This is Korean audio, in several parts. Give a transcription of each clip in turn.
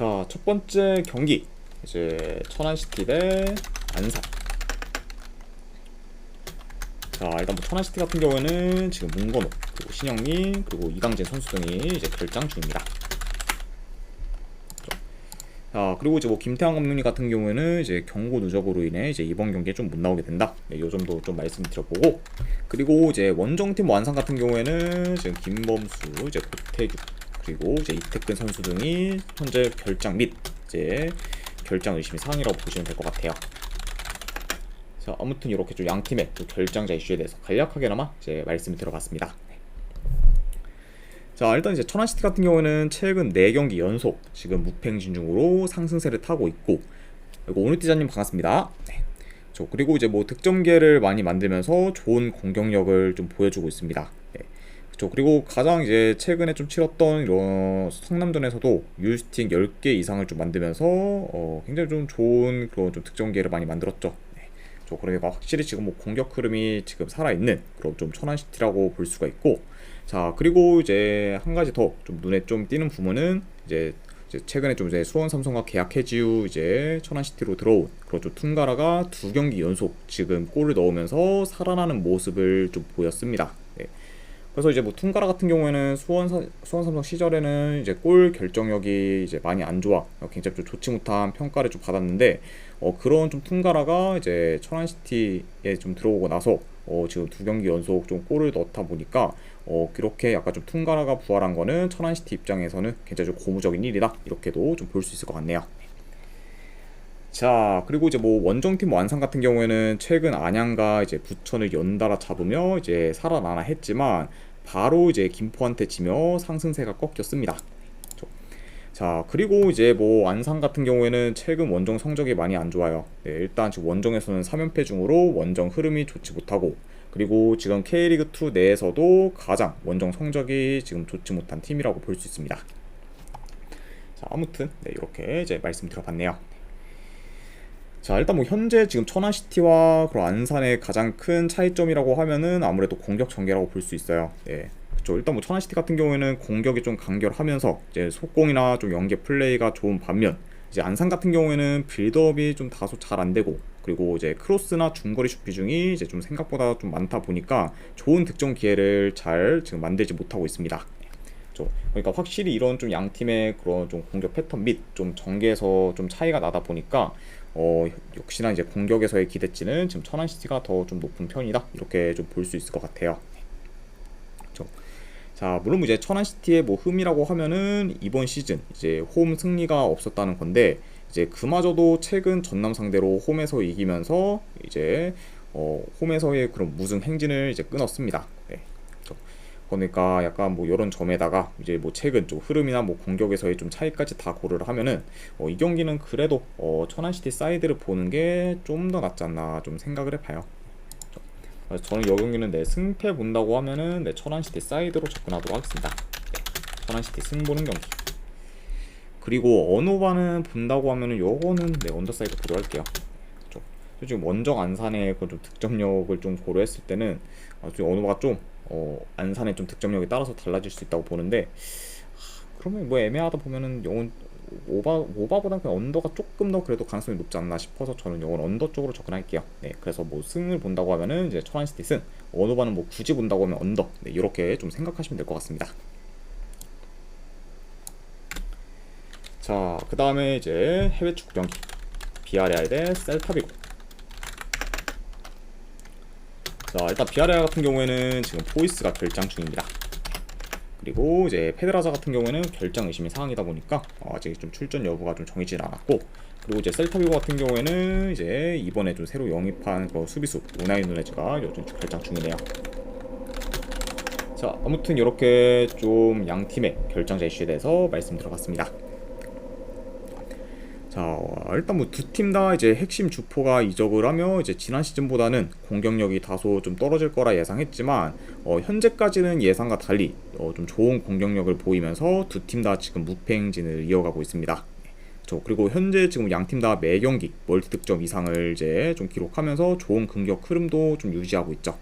자, 첫 번째 경기 이제 천안시티 대 안산. 자, 일단 뭐 천안시티 같은 경우에는 지금 문건호, 그리고 신영민, 그리고 이강진 선수 등이 이제 결장 중입니다. 자, 그리고 이제 뭐 김태환 감독님 같은 경우에는 이제 경고 누적으로 인해 이제 이번 경기에 좀 못 나오게 된다. 네, 요 점도 좀 말씀드려보고 그리고 이제 원정팀 완상 같은 경우에는 지금 김범수, 이제 고태규 그리고 이제 이태근 선수 등이 현재 결장 및 이제 결장 의심이 상이라고 보시면 될 것 같아요. 자, 아무튼 이렇게 좀 양 팀의 또 결장자 이슈에 대해서 간략하게나마 이제 말씀이 들어갔습니다. 네. 자, 일단 이제 천안시티 같은 경우에는 최근 4경기 연속 지금 무팽 진 중으로 상승세를 타고 있고 그리고 오늘 티자님 반갑습니다. 네. 저 그리고 이제 뭐 득점계를 많이 만들면서 좋은 공격력을 좀 보여주고 있습니다. 네. 그렇죠. 그리고 가장 이제 최근에 좀 치렀던 이런 성남전에서도 유스팅 10개 이상을 좀 만들면서 어, 굉장히 좀 좋은 그런 좀 득점계를 많이 만들었죠. 네. 저 그러니까 확실히 지금 뭐 공격 흐름이 지금 살아있는 그런 좀 천안시티라고 볼 수가 있고 자 그리고 이제 한 가지 더 좀 눈에 좀 띄는 부분은 이제 최근에 좀 이제 수원 삼성과 계약 해지 후 이제 천안시티로 들어온 그런 좀 퉁가라가 두 경기 연속 지금 골을 넣으면서 살아나는 모습을 좀 보였습니다. 네. 그래서 이제 뭐 퉁가라 같은 경우에는 수원 사, 수원 삼성 시절에는 이제 골 결정력이 이제 많이 안 좋아 어, 굉장히 좀 좋지 못한 평가를 좀 받았는데 어 그런 좀 퉁가라가 이제 천안시티에 좀 들어오고 나서 어 지금 두 경기 연속 좀 골을 넣다 보니까 어 그렇게 약간 좀 퉁가라가 부활한 거는 천안시티 입장에서는 굉장히 좀 고무적인 일이다 이렇게도 좀 볼 수 있을 것 같네요. 자 그리고 이제 뭐 원정팀 완상 같은 경우에는 최근 안양과 이제 부천을 연달아 잡으며 이제 살아나나 했지만 바로 이제 김포한테 지며 상승세가 꺾였습니다. 자 그리고 이제 뭐 안산 같은 경우에는 최근 원정 성적이 많이 안 좋아요. 네, 일단 지금 원정에서는 3연패 중으로 원정 흐름이 좋지 못하고 그리고 지금 K리그 2 내에서도 가장 원정 성적이 지금 좋지 못한 팀이라고 볼 수 있습니다. 자 아무튼 네, 이렇게 이제 말씀드려봤네요. 자 일단 뭐 현재 지금 천안시티와 그리고 안산의 가장 큰 차이점이라고 하면은 아무래도 공격 전개라고 볼 수 있어요. 네. 그렇죠. 일단 뭐 천안시티 같은 경우에는 공격이 좀 간결하면서 이제 속공이나 좀 연계 플레이가 좋은 반면 이제 안산 같은 경우에는 빌드업이 좀 다소 잘 안 되고 그리고 이제 크로스나 중거리 슛 비중이 이제 좀 생각보다 좀 많다 보니까 좋은 득점 기회를 잘 지금 만들지 못하고 있습니다. 그렇죠. 그러니까 확실히 이런 좀 양 팀의 그런 좀 공격 패턴 및 좀 전개에서 좀 차이가 나다 보니까 어 역시나 이제 공격에서의 기대치는 지금 천안 시티가 더 좀 높은 편이다 이렇게 좀 볼 수 있을 것 같아요. 자, 물론 이제 천안 시티의 뭐 흠이라고 하면은 이번 시즌 이제 홈 승리가 없었다는 건데 이제 그마저도 최근 전남 상대로 홈에서 이기면서 이제 어, 홈에서의 그런 무승 행진을 이제 끊었습니다. 네. 그러니까 약간 뭐 이런 점에다가 이제 뭐 최근 좀 흐름이나 뭐 공격에서의 좀 차이까지 다 고려를 하면은 어, 이 경기는 그래도 어, 천안시티 사이드를 보는 게 좀 더 낫지 않나 좀 생각을 해봐요. 그래서 저는 이 경기는 내 승패 본다고 하면은 내 천안시티 사이드로 접근하도록 하겠습니다. 네, 천안시티 승 보는 경기. 그리고 언어반은 본다고 하면은 요거는 내 언더사이드 고려할게요. 좀 지금 원정 안산의 그 좀 득점력을 좀 고려했을 때는 아, 좀 언어가 좀 어, 안산의 좀 득점력에 따라서 달라질 수 있다고 보는데 하, 그러면 뭐 애매하다 보면은 영원 오바 오바보다 그냥 언더가 조금 더 그래도 가능성이 높지 않나 싶어서 저는 이건 언더 쪽으로 접근할게요. 네, 그래서 뭐 승을 본다고 하면은 이제 천안시티 승, 원오바는 뭐 굳이 본다고 하면 언더. 네, 이렇게 좀 생각하시면 될 것 같습니다. 자, 그 다음에 이제 해외 축구 경기 비아레알 대 셀타비고. 자, 일단 비아레알 같은 경우에는 지금 포이스가 결장 중입니다. 그리고 이제 페드라자 같은 경우에는 결장 의심이 사항이다 보니까 어, 아직 좀 출전 여부가 좀 정해지지 않았고 그리고 이제 셀타비고 같은 경우에는 이제 이번에 좀 새로 영입한 그 수비수 우나이 누네즈가 요즘 결장 중이네요. 자 아무튼 이렇게 좀 양 팀의 결장자 이슈에 대해서 말씀 들어봤습니다. 자 일단 뭐 두 팀 다 이제 핵심 주포가 이적을 하며 이제 지난 시즌보다는 공격력이 다소 좀 떨어질 거라 예상했지만 어, 현재까지는 예상과 달리 어, 좀 좋은 공격력을 보이면서 두 팀 다 지금 무패 행진을 이어가고 있습니다. 저 그리고 현재 지금 양 팀 다 매 경기 멀티 득점 이상을 이제 좀 기록하면서 좋은 공격 흐름도 좀 유지하고 있죠.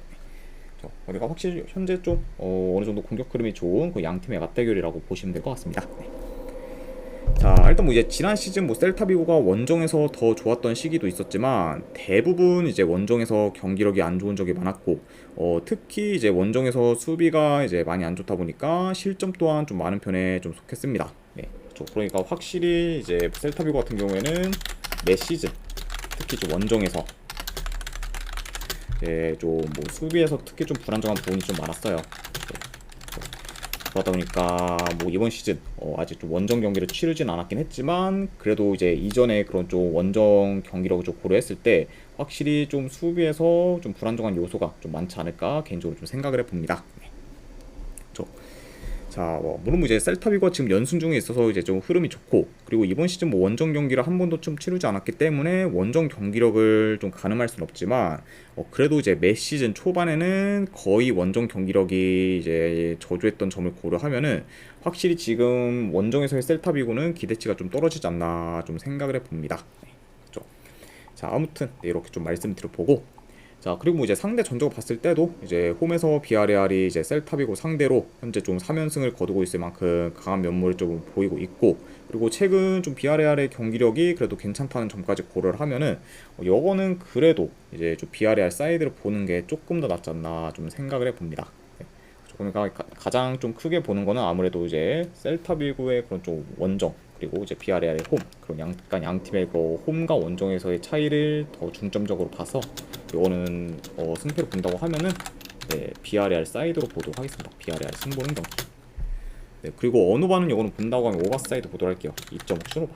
저 우리가 확실히 현재 좀 어, 느 정도 공격 흐름이 좋은 그 양 팀의 맞대결이라고 보시면 될 것 같습니다. 일단 뭐 이제 지난 시즌 뭐 셀타비고가 원정에서 더 좋았던 시기도 있었지만 대부분 이제 원정에서 경기력이 안 좋은 적이 많았고 어 특히 이제 원정에서 수비가 이제 많이 안 좋다 보니까 실점 또한 좀 많은 편에 좀 속했습니다. 네. 저 그러니까 확실히 이제 셀타비고 같은 경우에는 매 시즌 특히 이제 원정에서 예, 좀뭐 수비에서 특히 좀 불안정한 부분이 좀 많았어요. 네. 그러다 보니까 뭐 이번 시즌 어 아직 좀 원정 경기를 치르진 않았긴 했지만 그래도 이제 이전에 그런 좀 원정 경기력을 좀 고려했을 때 확실히 좀 수비에서 좀 불안정한 요소가 좀 많지 않을까 개인적으로 좀 생각을 해봅니다. 네. 저 자, 뭐 물론 뭐 이제 셀타비가 지금 연승 중에 있어서 이제 좀 흐름이 좋고 그리고 이번 시즌 뭐 원정 경기를 한 번도 좀 치르지 않았기 때문에 원정 경기력을 좀 가늠할 수는 없지만 어 그래도 이제 매 시즌 초반에는 거의 원정 경기력이 이제 저조했던 점을 고려하면은 확실히 지금 원정에서의 셀타비고는 기대치가 좀 떨어지지 않나 좀 생각을 해봅니다. 네, 그렇죠. 자 아무튼 네, 이렇게 좀 말씀드려보고 자 그리고 뭐 이제 상대 전적을 봤을 때도 이제 홈에서 비아레알이 이제 셀타비고 상대로 현재 좀 3연승을 거두고 있을 만큼 강한 면모를 좀 보이고 있고 그리고 최근 좀 비아레알의 경기력이 그래도 괜찮다는 점까지 고려를 하면은 어, 요거는 그래도 이제 좀 비아레알 사이드를 보는 게 조금 더 낫지 않나 좀 생각을 해봅니다. 네. 그러니까 가- 가장 좀 크게 보는 거는 아무래도 이제 셀타비고의 그런 좀 원정 그리고 이제 비아레알의 홈 그런 양, 약간 양 팀의 그 홈과 원정에서의 차이를 더 중점적으로 봐서 이거는 어, 승패를 본다고 하면은 네, 비아레알 사이드로 보도록 하겠습니다. 비아레알 승보는 경기. 네, 그리고 어느 바는 이거는 본다고 하면 오바 사이드 보도록 할게요. 2.5 신호바.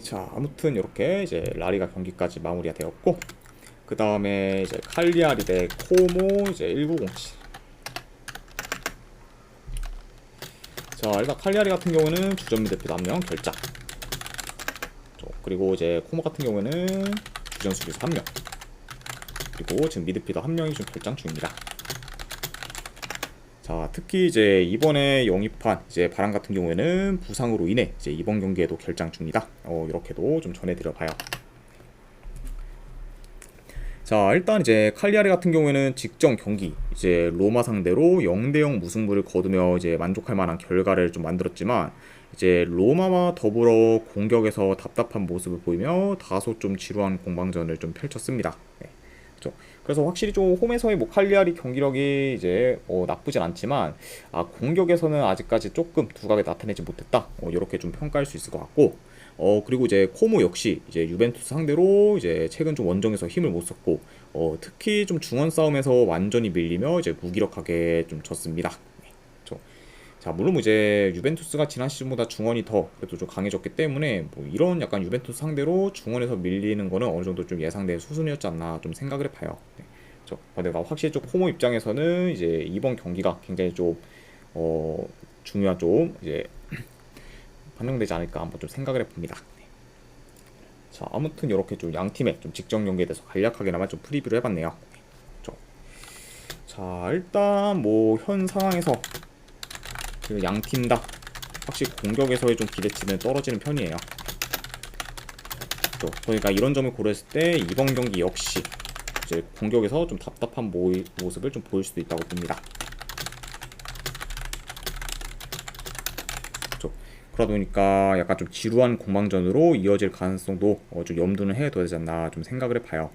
자, 아무튼 이렇게 이제 라리가 경기까지 마무리가 되었고 그 다음에 이제 칼리아리 대 코모 이제 1907. 자 일단 칼리아리 같은 경우는 주전 미드필더 한명 결장. 저, 그리고 이제 코모 같은 경우에는 주전 수비수 한 명. 그리고 지금 미드필더 한 명이 좀 결장 중입니다. 자 특히 이제 이번에 영입한 이제 바람 같은 경우에는 부상으로 인해 이제 이번 경기에도 결장 중이다. 어 이렇게도 좀 전해드려 봐요. 자 일단 이제 칼리아리 같은 경우에는 직전 경기 이제 로마 상대로 0대 0 무승부를 거두며 이제 만족할 만한 결과를 좀 만들었지만 이제 로마와 더불어 공격에서 답답한 모습을 보이며 다소 좀 지루한 공방전을 좀 펼쳤습니다. 네. 그렇죠. 그래서 확실히 좀 홈에서의 뭐 칼리아리 경기력이 이제 어, 나쁘진 않지만 아 공격에서는 아직까지 조금 두각을 나타내지 못했다. 어, 이렇게 좀 평가할 수 있을 것 같고 어 그리고 이제 코모 역시 이제 유벤투스 상대로 이제 최근 좀 원정에서 힘을 못 썼고 어 특히 좀 중원 싸움에서 완전히 밀리며 이제 무기력하게 좀 졌습니다. 네, 그렇죠. 자 물론 뭐 이제 유벤투스가 지난 시즌보다 중원이 더 그래도 좀 강해졌기 때문에 뭐 이런 약간 유벤투스 상대로 중원에서 밀리는 거는 어느 정도 좀 예상된 수준이었지 않나 좀 생각을 해봐요. 네, 그렇죠. 근데 확실히 좀 코모 입장에서는 이제 이번 경기가 굉장히 좀 어, 중요한 좀 이제 반영되지 않을까 한번 좀 생각을 해봅니다. 네. 자 아무튼 이렇게 좀 양 팀의 좀 직전 경기에 대해서 간략하게나마 좀 프리뷰를 해봤네요. 네. 자 일단 뭐 현 상황에서 그 양 팀 다 확실히 공격에서의 좀 기대치는 떨어지는 편이에요. 그렇죠. 그러니까 이런 점을 고려했을 때 이번 경기 역시 이제 공격에서 좀 답답한 모습을 좀 보일 수도 있다고 봅니다. 그러다 보니까 약간 좀 지루한 공방전으로 이어질 가능성도 어, 좀 염두는 해둬야 되지 않나 좀 생각을 해봐요.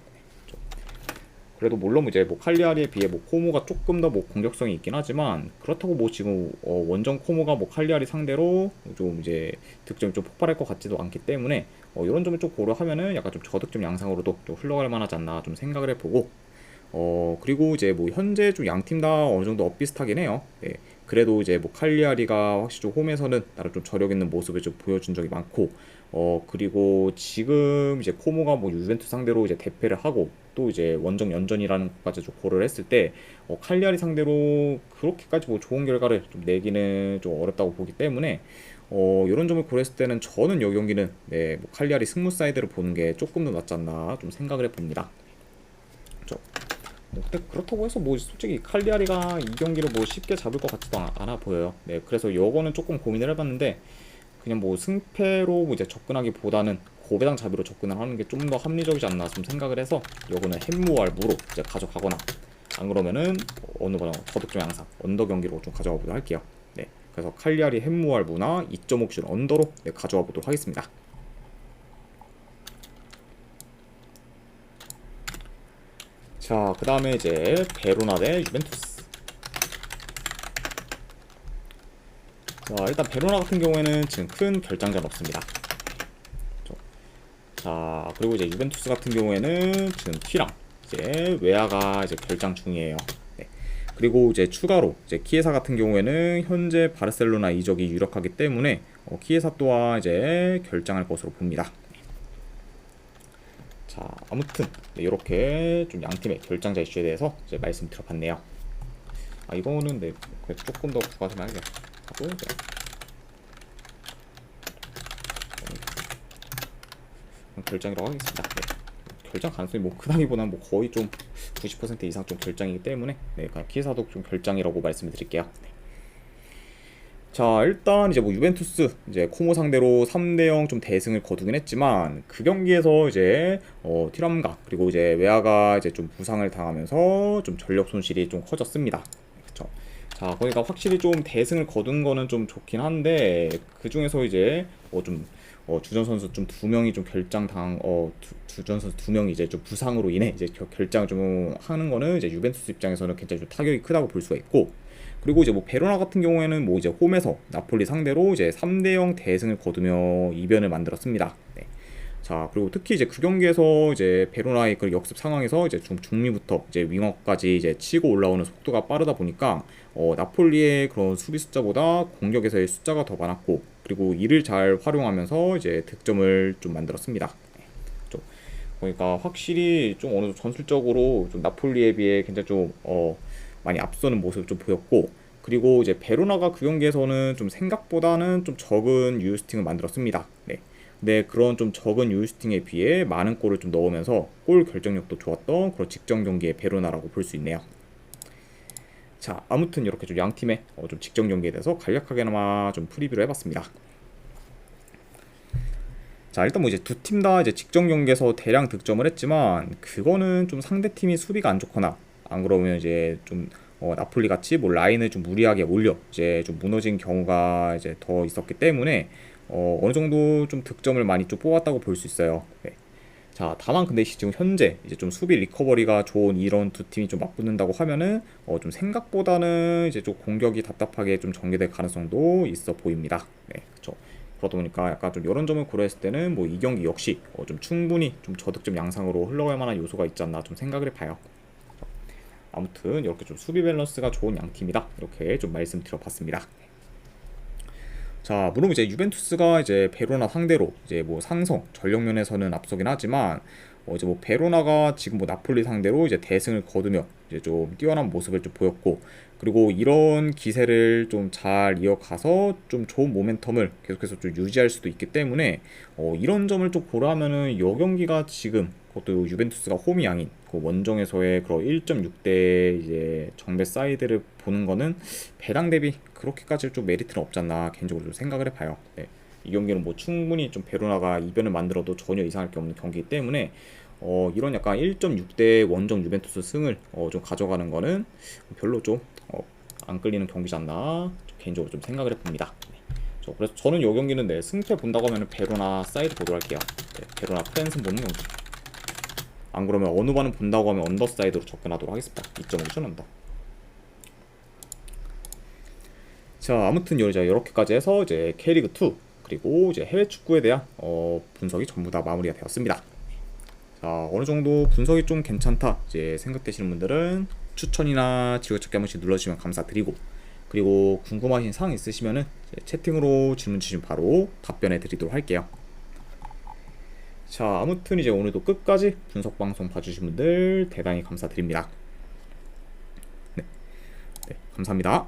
그래도 물론 이제 뭐 칼리아리에 비해 뭐 코모가 조금 더 뭐 공격성이 있긴 하지만 그렇다고 뭐 지금 어 원정 코모가 뭐 칼리아리 상대로 좀 이제 득점이 좀 폭발할 것 같지도 않기 때문에 어 이런 점을 좀 고려하면은 약간 좀 저득점 양상으로도 좀 흘러갈 만하지 않나 좀 생각을 해보고 어 그리고 이제 뭐 현재 좀 양 팀 다 어느 정도 엇비슷하긴 해요. 네. 그래도 이제 뭐 칼리아리가 확실히 좀 홈에서는 나름 좀 저력 있는 모습을 좀 보여준 적이 많고 어 그리고 지금 이제 코모가 뭐 유벤투스 상대로 이제 대패를 하고 또 이제 원정 연전이라는 것까지 좀 고려를 했을 때 어, 칼리아리 상대로 그렇게까지 뭐 좋은 결과를 좀 내기는 좀 어렵다고 보기 때문에 어 이런 점을 고려했을 때는 저는 이 경기는 네, 뭐 칼리아리 승무 사이드를 보는 게 조금 더 낫지 않나 좀 생각을 해봅니다. 그렇죠. 뭐 근데 그렇다고 해서 뭐 솔직히 칼리아리가 이 경기를 뭐 쉽게 잡을 것 같지도 않- 않아 보여요. 네, 그래서 요거는 조금 고민을 해봤는데 그냥 뭐 승패로 뭐 이제 접근하기보다는 고배당 잡이로 접근을 하는 게 좀 더 합리적이지 않나 좀 생각을 해서 요거는 햄무알 무로 이제 가져가거나 안 그러면은 어느 거나 저득점 양상 언더 경기로 좀 가져가 보도록 할게요. 네, 그래서 칼리아리 햄무알 무나 2.5줄 언더로 네, 가져와 보도록 하겠습니다. 자, 그 다음에 이제 베로나 대 유벤투스. 자, 일단 베로나 같은 경우에는 지금 큰 결장전 없습니다. 자, 그리고 이제 유벤투스 같은 경우에는 지금 티랑 이제 외야가 이제 결장 중이에요. 네. 그리고 이제 추가로 이제 키에사 같은 경우에는 현재 바르셀로나 이적이 유력하기 때문에 어, 키에사 또한 이제 결장할 것으로 봅니다. 자, 아무튼 네, 이렇게 좀 양 팀의 결장자 이슈에 대해서 이제 말씀드려봤네요. 아 이거는 네 조금 더 부가 좀 하게 하고 이제 음, 결장이라고 하겠습니다. 네. 결장 가능성이 뭐 크다기보다는 뭐 거의 좀 90% 이상 좀 결장이기 때문에 네, 그냥 키사도 좀 결장이라고 말씀을 드릴게요. 네. 자 일단 이제 뭐 유벤투스 이제 코모 상대로 3대0 좀 대승을 거두긴 했지만 그 경기에서 이제 어, 티람가 그리고 이제 외아가 이제 좀 부상을 당하면서 좀 전력 손실이 좀 커졌습니다. 그렇죠. 자 그러니까 확실히 좀 대승을 거둔 거는 좀 좋긴 한데 그 중에서 이제 뭐좀 어, 주전 선수 좀 두 명이 좀 결장 당, 어, 두, 주전 선수 두 명이 이제 좀 부상으로 인해 이제 결장을 좀 하는 거는 이제 유벤투스 입장에서는 굉장히 좀 타격이 크다고 볼 수가 있고 그리고 이제 뭐 베로나 같은 경우에는 뭐 이제 홈에서 나폴리 상대로 이제 3대 0 대승을 거두며 이변을 만들었습니다. 네. 자 그리고 특히 이제 그 경기에서 이제 베로나의 그 역습 상황에서 이제 중 중미부터 이제 윙어까지 이제 치고 올라오는 속도가 빠르다 보니까 어, 나폴리의 그런 수비 숫자보다 공격에서의 숫자가 더 많았고 그리고 이를 잘 활용하면서 이제 득점을 좀 만들었습니다. 그러니까 확실히 좀 어느 정도 전술적으로 좀 나폴리에 비해 굉장히 좀 어. 많이 앞서는 모습을 좀 보였고 그리고 이제 베로나가 그 경기에서는 좀 생각보다는 좀 적은 유스팅을 만들었습니다. 네. 네, 그런 좀 적은 유스팅에 비해 많은 골을 좀 넣으면서 골 결정력도 좋았던 그런 직전 경기의 베로나라고 볼 수 있네요. 자, 아무튼 이렇게 좀 양 팀의 어, 좀 직전 경기에 대해서 간략하게나마 좀 프리뷰를 해봤습니다. 자, 일단 뭐 이제 두 팀 다 이제 직전 경기에서 대량 득점을 했지만 그거는 좀 상대 팀이 수비가 안 좋거나 안 그러면 이제 좀 어, 나폴리 같이 뭐 라인을 좀 무리하게 올려 이제 좀 무너진 경우가 이제 더 있었기 때문에 어, 어느 정도 좀 득점을 많이 좀 뽑았다고 볼 수 있어요. 네. 자, 다만 근데 지금 현재 이제 좀 수비 리커버리가 좋은 이런 두 팀이 좀 맞붙는다고 하면은 어, 좀 생각보다는 이제 좀 공격이 답답하게 좀 전개될 가능성도 있어 보입니다. 네, 그렇죠. 그러다 보니까 약간 좀 이런 점을 고려했을 때는 뭐 이 경기 역시 어, 좀 충분히 좀 저득점 양상으로 흘러갈 만한 요소가 있지 않나 좀 생각을 해봐요. 아무튼 이렇게 좀 수비 밸런스가 좋은 양 팀이다 이렇게 좀 말씀드려봤습니다. 자, 물론 이제 유벤투스가 이제 베로나 상대로 이제 뭐 상성 전력 면에서는 앞서긴 하지만 어 이제 뭐 베로나가 지금 뭐 나폴리 상대로 이제 대승을 거두며 이제 좀 뛰어난 모습을 좀 보였고 그리고 이런 기세를 좀 잘 이어가서 좀 좋은 모멘텀을 계속해서 좀 유지할 수도 있기 때문에 어 이런 점을 좀 고려하면은 이 경기가 지금 그것도 유벤투스가 홈이 양인 그 원정에서의 그런 1.6대 이제 정배 사이드를 보는 거는 배당 대비 그렇게까지 좀 메리트는 없지 않나 개인적으로 좀 생각을 해봐요. 네. 이 경기는 뭐 충분히 좀 베로나가 이변을 만들어도 전혀 이상할 게 없는 경기이기 때문에 어, 이런 약간 1.6대 원정 유벤투스 승을 어, 좀 가져가는 거는 별로 좀안 어, 끌리는 경기지 않나 개인적으로 좀 생각을 해봅니다. 네. 그래서 저는 이 경기는 네, 승패 본다고 하면 베로나 사이드 보도록 할게요. 네, 베로나 프랜스 보는 경기. 안 그러면 어느 반은 본다고 하면 언더사이드로 접근하도록 하겠습니다. 2.5천 언더. 자, 아무튼 이제 이렇게까지 해서 이제 K리그 2 그리고 이제 해외 축구에 대한 어, 분석이 전부 다 마무리가 되었습니다. 자, 어느 정도 분석이 좀 괜찮다 이제 생각되시는 분들은 추천이나 지구찾기 한 번씩 눌러주시면 감사드리고 그리고 궁금하신 사항 있으시면은 채팅으로 질문 주시면 바로 답변해 드리도록 할게요. 자, 아무튼 이제 오늘도 끝까지 분석 방송 봐주신 분들 대단히 감사드립니다. 네, 네 감사합니다.